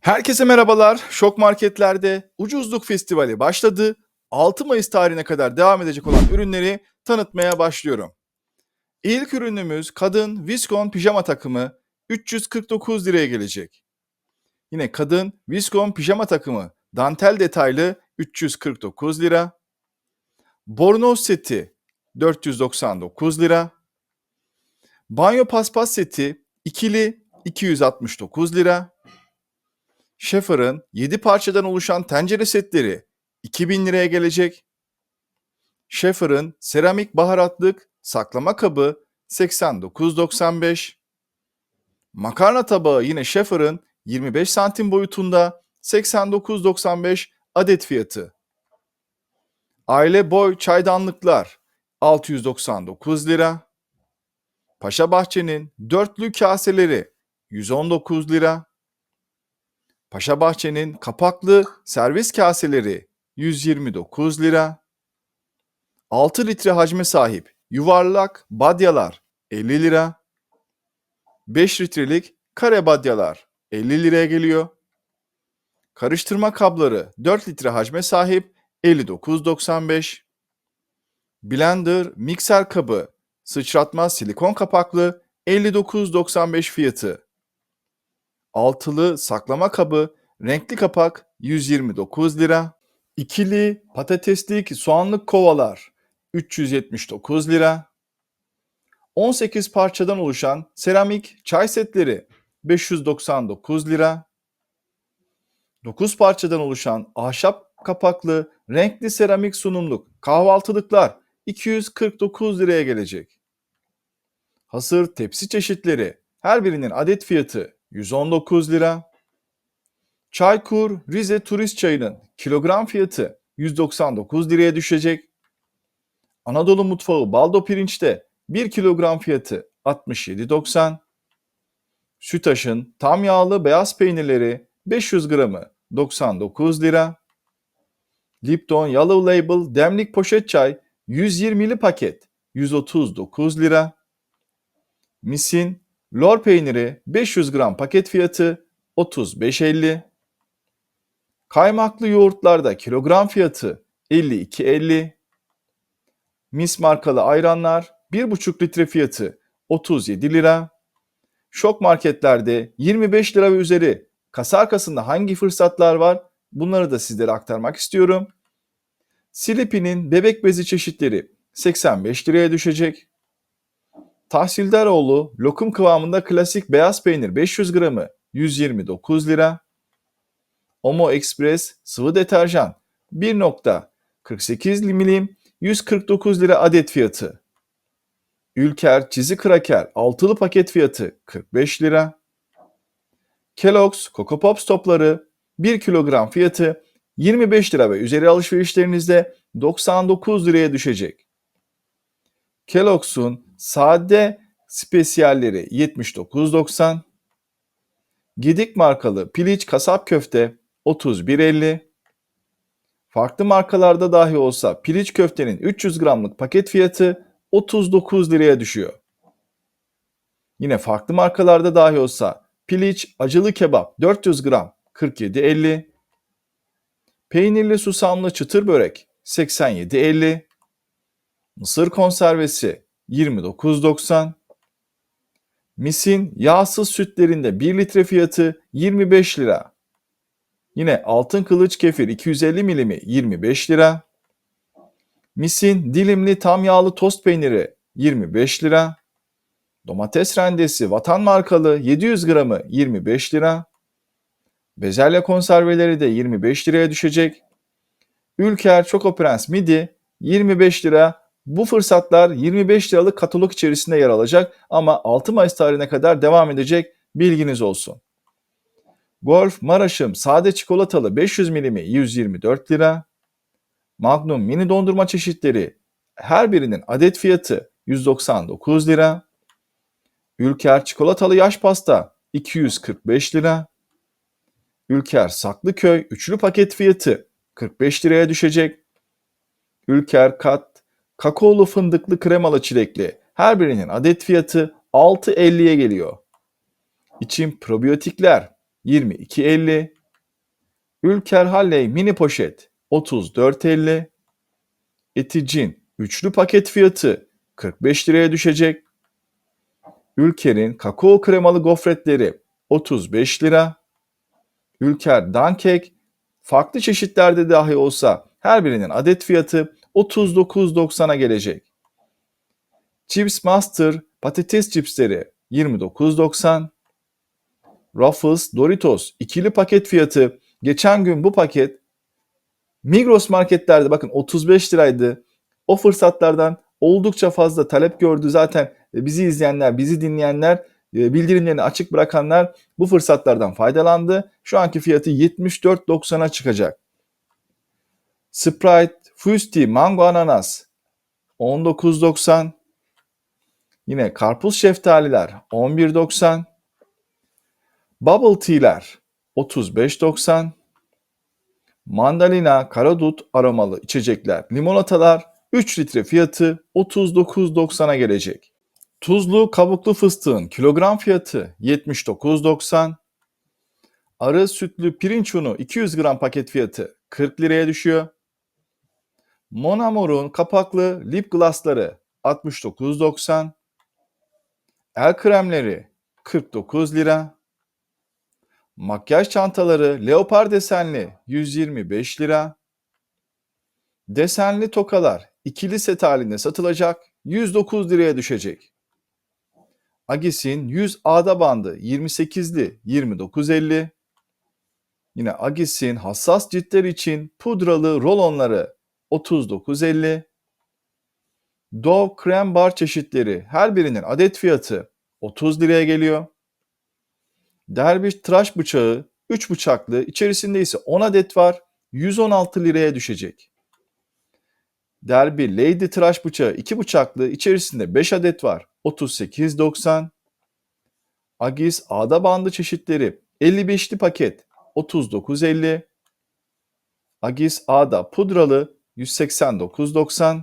Herkese merhabalar. Şok Marketler'de Ucuzluk Festivali başladı. 6 Mayıs tarihine kadar devam edecek olan ürünleri tanıtmaya başlıyorum. İlk ürünümüz kadın Viscon pijama takımı 349 liraya gelecek. Yine kadın Viscon pijama takımı dantel detaylı 349 lira. Bornoz seti 499 lira. Banyo paspas seti ikili 269 lira. Schaeffer'ın 7 parçadan oluşan tencere setleri 2000 liraya gelecek. Schaeffer'ın seramik baharatlık saklama kabı 89.95. Makarna tabağı yine Schaeffer'ın 25 santim boyutunda 89.95 adet fiyatı. Aile boy çaydanlıklar 699 lira. Paşa Bahçe'nin dörtlü kaseleri 119 lira. Paşa Bahçe'nin kapaklı servis kaseleri 129 lira. 6 litre hacme sahip yuvarlak badyalar 50 lira. 5 litrelik kare badyalar 50 liraya geliyor. Karıştırma kabları 4 litre hacme sahip 59.95. Blender mikser kabı sıçratmaz silikon kapaklı 59.95 fiyatı. Altılı saklama kabı, renkli kapak 129 lira. İkili patateslik soğanlık kovalar 379 lira. 18 parçadan oluşan seramik çay setleri 599 lira. 9 parçadan oluşan ahşap kapaklı renkli seramik sunumluk kahvaltılıklar 249 liraya gelecek. Hasır tepsi çeşitleri her birinin adet fiyatı 119 lira. Çaykur Rize Turist Çayı'nın kilogram fiyatı 199 liraya düşecek. Anadolu Mutfağı Baldo Pirinç'te 1 kilogram fiyatı 67.90. Sütaş'ın tam yağlı beyaz peynirleri 500 gramı 99 lira. Lipton Yellow Label demlik poşet çay 120'li paket 139 lira. Misin Lor peyniri 500 gram paket fiyatı 35.50. Kaymaklı yoğurtlarda kilogram fiyatı 52.50. Mis markalı ayranlar 1,5 litre fiyatı 37 lira. Şok marketlerde 25 lira ve üzeri kasa arkasında hangi fırsatlar var bunları da sizlere aktarmak istiyorum. Silipi'nin bebek bezi çeşitleri 85 liraya düşecek. Tahsildaroğlu lokum kıvamında klasik beyaz peynir 500 gramı 129 lira. Omo Express sıvı deterjan 1.48 milim 149 lira adet fiyatı. Ülker çizi kraker altılı paket fiyatı 45 lira. Kellogg's Coco Pops topları 1 kilogram fiyatı 25 lira ve üzeri alışverişlerinizde 99 liraya düşecek. Kellogg's'un sade spesiyalleri 79.90. Gidik markalı piliç kasap köfte 31.50. Farklı markalarda dahi olsa piliç köftenin 300 gramlık paket fiyatı 39 liraya düşüyor. Yine farklı markalarda dahi olsa piliç acılı kebap 400 gram 47.50. Peynirli susamlı çıtır börek 87.50. Mısır konservesi 29.90. Mis'in yağsız sütlerinde 1 litre fiyatı 25 lira. Yine altın kılıç kefir 250 milimi 25 lira. Mis'in dilimli tam yağlı tost peyniri 25 lira. Domates rendesi vatan markalı 700 gramı 25 lira. Bezelye konserveleri de 25 liraya düşecek. Ülker Choco Prens midi 25 lira. Bu fırsatlar 25 liralık katalog içerisinde yer alacak ama 6 Mayıs tarihine kadar devam edecek bilginiz olsun. Golf Maraş'ım sade çikolatalı 500 milimi 124 lira. Magnum mini dondurma çeşitleri her birinin adet fiyatı 199 lira. Ülker çikolatalı yaş pasta 245 lira. Ülker Saklıköy üçlü paket fiyatı 45 liraya düşecek. Ülker Kat kakaolu fındıklı kremalı çilekli her birinin adet fiyatı 6.50'ye geliyor. İçim probiyotikler 22.50. Ülker Halley mini poşet 34.50. Eticin üçlü paket fiyatı 45 liraya düşecek. Ülker'in kakao kremalı gofretleri 35 lira. Ülker Dankek farklı çeşitlerde dahi olsa her birinin adet fiyatı 39.90'a gelecek. Chips Master patates cipsleri 29.90. Ruffles Doritos ikili paket fiyatı geçen gün bu paket Migros marketlerde bakın 35 liraydı. O fırsatlardan oldukça fazla talep gördü. Zaten bizi izleyenler, bizi dinleyenler, e, bildirimlerini açık bırakanlar bu fırsatlardan faydalandı. Şu anki fiyatı 74.90'a çıkacak. Sprite, Fusti, Mango Ananas 19.90. Yine karpuz şeftaliler 11.90. Bubble tea'ler 35.90. Mandalina, karadut aromalı içecekler, limonatalar 3 litre fiyatı 39.90'a gelecek. Tuzlu kabuklu fıstığın kilogram fiyatı 79.90. Arı sütlü pirinç unu 200 gram paket fiyatı 40 liraya düşüyor. Mon Amour'un kapaklı lip glossları 69.90. El kremleri 49 lira. Makyaj çantaları leopar desenli 125 lira. Desenli tokalar ikili set halinde satılacak 109 liraya düşecek. Agis'in 100 ağda bandı 28'li 29.50. Yine Agis'in hassas ciltler için pudralı rolonları 39.50. Dove krem bar çeşitleri her birinin adet fiyatı 30 liraya geliyor. Derviş tıraş bıçağı 3 bıçaklı içerisinde ise 10 adet var 116 liraya düşecek. Derby Lady tıraş bıçağı 2 bıçaklı içerisinde 5 adet var 38.90. Agis ağda bandı çeşitleri 55'li paket 39.50. Agis ağda pudralı 189.90.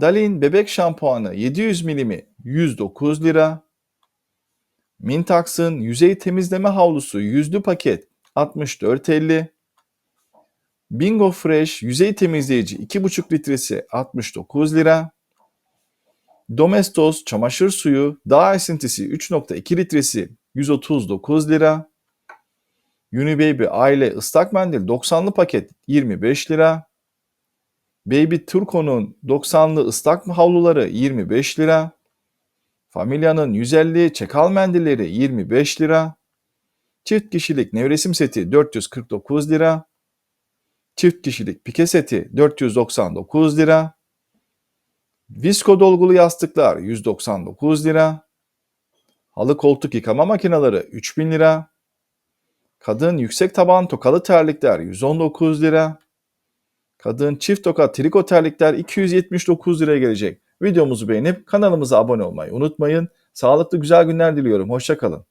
Dalin bebek şampuanı 700 milimi 109 lira. Mintax'ın yüzey temizleme havlusu yüzlü paket 64.50. Bingo Fresh yüzey temizleyici 2,5 litresi 69 lira. Domestos çamaşır suyu dağ esintisi 3.2 litresi 139 lira. Unibaby aile ıslak mendil 90'lı paket 25 lira. Baby Turco'nun 90'lı ıslak havluları 25 lira. Familya'nın 150 çekal mendilleri 25 lira. Çift kişilik nevresim seti 449 lira. Çift kişilik pike seti 499 lira. Visko dolgulu yastıklar 199 lira. Halı koltuk yıkama makineleri 3000 lira. Kadın yüksek taban tokalı terlikler 119 lira. Kadın çift toka triko terlikler 279 liraya gelecek. Videomuzu beğenip kanalımıza abone olmayı unutmayın. Sağlıklı güzel günler diliyorum. Hoşçakalın.